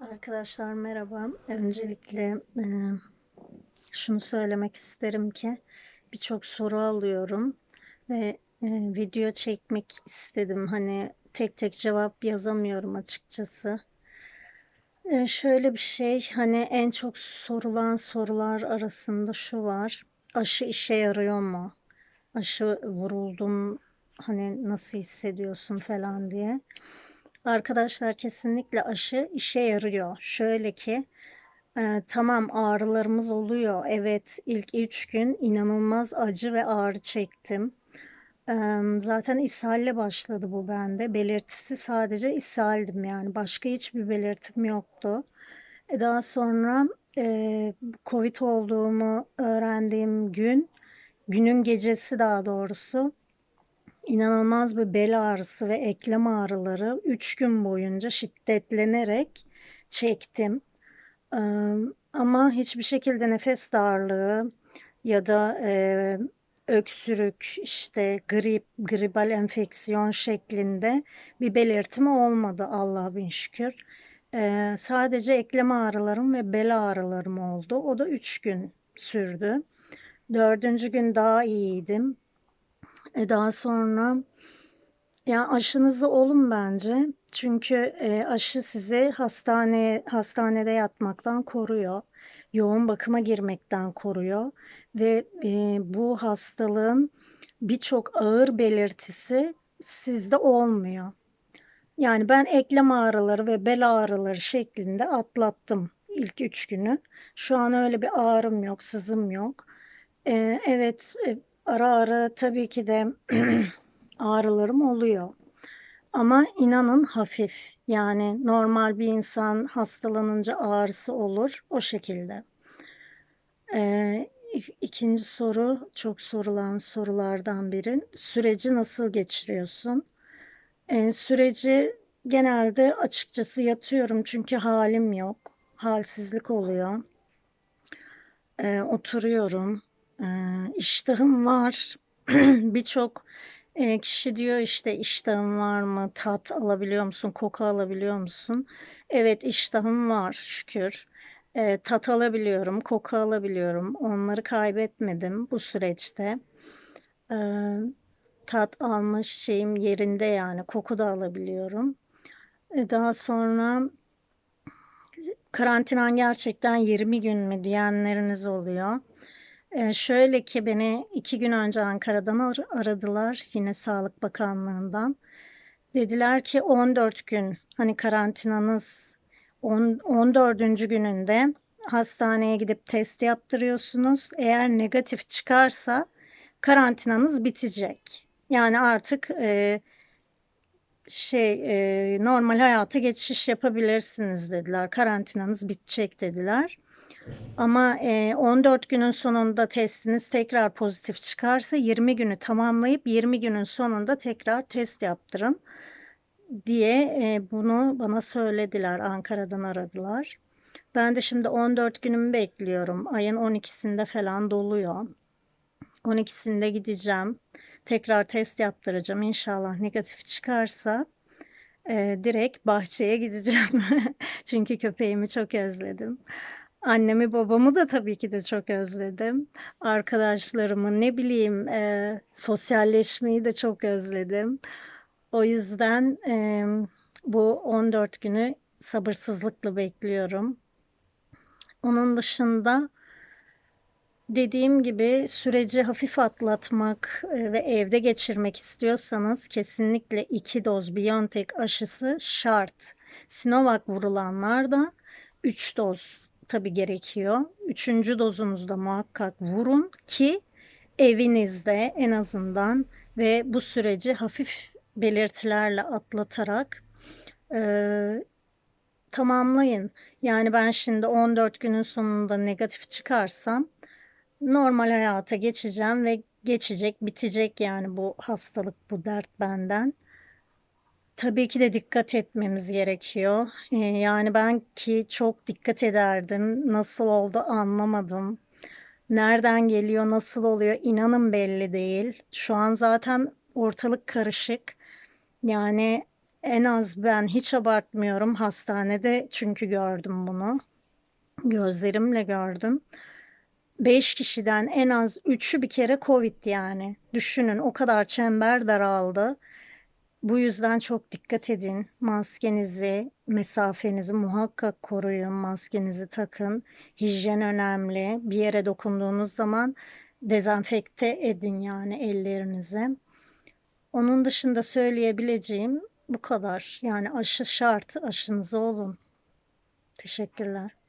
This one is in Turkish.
Arkadaşlar merhaba. Öncelikle e, şunu söylemek isterim ki birçok soru alıyorum ve e, video çekmek istedim. Hani tek tek cevap yazamıyorum açıkçası. E, şöyle bir şey hani en çok sorulan sorular arasında şu var. Aşı işe yarıyor mu? Aşı vuruldum hani nasıl hissediyorsun falan diye. Arkadaşlar kesinlikle aşı işe yarıyor. Şöyle ki e, tamam ağrılarımız oluyor. Evet ilk 3 gün inanılmaz acı ve ağrı çektim. E, zaten ishalle başladı bu bende. Belirtisi sadece ishaldim yani. Başka hiçbir belirtim yoktu. E, daha sonra e, Covid olduğumu öğrendiğim gün, günün gecesi daha doğrusu inanılmaz bir bel ağrısı ve eklem ağrıları 3 gün boyunca şiddetlenerek çektim. Ama hiçbir şekilde nefes darlığı ya da öksürük, işte grip, gribal enfeksiyon şeklinde bir belirtimi olmadı Allah'a bin şükür. Ee, sadece eklem ağrılarım ve bel ağrılarım oldu. O da 3 gün sürdü. Dördüncü gün daha iyiydim. E, daha sonra ya aşınızı olun bence. Çünkü e, aşı sizi hastane hastanede yatmaktan koruyor. Yoğun bakıma girmekten koruyor ve e, bu hastalığın birçok ağır belirtisi sizde olmuyor. Yani ben eklem ağrıları ve bel ağrıları şeklinde atlattım ilk üç günü. Şu an öyle bir ağrım yok, sızım yok. Ee, evet, e, ara ara tabii ki de ağrılarım oluyor. Ama inanın hafif. Yani normal bir insan hastalanınca ağrısı olur o şekilde. Ee, ikinci soru çok sorulan sorulardan biri. Süreci nasıl geçiriyorsun? Ee, süreci genelde açıkçası yatıyorum çünkü halim yok. Halsizlik oluyor. Ee, oturuyorum. Ee, iştahım var. Birçok e, kişi diyor işte iştahın var mı? Tat alabiliyor musun? Koku alabiliyor musun? Evet iştahım var şükür. E, tat alabiliyorum, koku alabiliyorum. Onları kaybetmedim bu süreçte. E, tat alma şeyim yerinde yani koku da alabiliyorum. E, daha sonra karantinan gerçekten 20 gün mü diyenleriniz oluyor. Ee, şöyle ki beni iki gün önce Ankara'dan ar- aradılar yine Sağlık Bakanlığı'ndan. Dediler ki 14 gün hani karantinanız on- 14. gününde hastaneye gidip test yaptırıyorsunuz. Eğer negatif çıkarsa karantinanız bitecek. Yani artık e, şey e, normal hayata geçiş yapabilirsiniz dediler. Karantinanız bitecek dediler. Ama e, 14 günün sonunda testiniz tekrar pozitif çıkarsa 20 günü tamamlayıp 20 günün sonunda tekrar test yaptırın diye e, bunu bana söylediler. Ankara'dan aradılar. Ben de şimdi 14 günümü bekliyorum. Ayın 12'sinde falan doluyor. 12'sinde gideceğim. Tekrar test yaptıracağım. İnşallah negatif çıkarsa e, direkt bahçeye gideceğim. Çünkü köpeğimi çok özledim. Annemi babamı da tabii ki de çok özledim. Arkadaşlarımı ne bileyim e, sosyalleşmeyi de çok özledim. O yüzden e, bu 14 günü sabırsızlıkla bekliyorum. Onun dışında dediğim gibi süreci hafif atlatmak ve evde geçirmek istiyorsanız kesinlikle iki doz BioNTech aşısı şart. Sinovac vurulanlar da 3 doz tabii gerekiyor. Üçüncü dozunuzda muhakkak vurun ki evinizde en azından ve bu süreci hafif belirtilerle atlatarak e, tamamlayın. Yani ben şimdi 14 günün sonunda negatif çıkarsam normal hayata geçeceğim ve geçecek, bitecek yani bu hastalık, bu dert benden. Tabii ki de dikkat etmemiz gerekiyor. Ee, yani ben ki çok dikkat ederdim. Nasıl oldu anlamadım. Nereden geliyor, nasıl oluyor inanın belli değil. Şu an zaten ortalık karışık. Yani En az ben hiç abartmıyorum hastanede çünkü gördüm bunu. Gözlerimle gördüm. 5 kişiden en az 3'ü bir kere Covid yani. Düşünün o kadar çember daraldı. Bu yüzden çok dikkat edin. Maskenizi, mesafenizi muhakkak koruyun. Maskenizi takın. Hijyen önemli. Bir yere dokunduğunuz zaman dezenfekte edin yani ellerinizi. Onun dışında söyleyebileceğim bu kadar. Yani aşı şart. Aşınızı olun. Teşekkürler.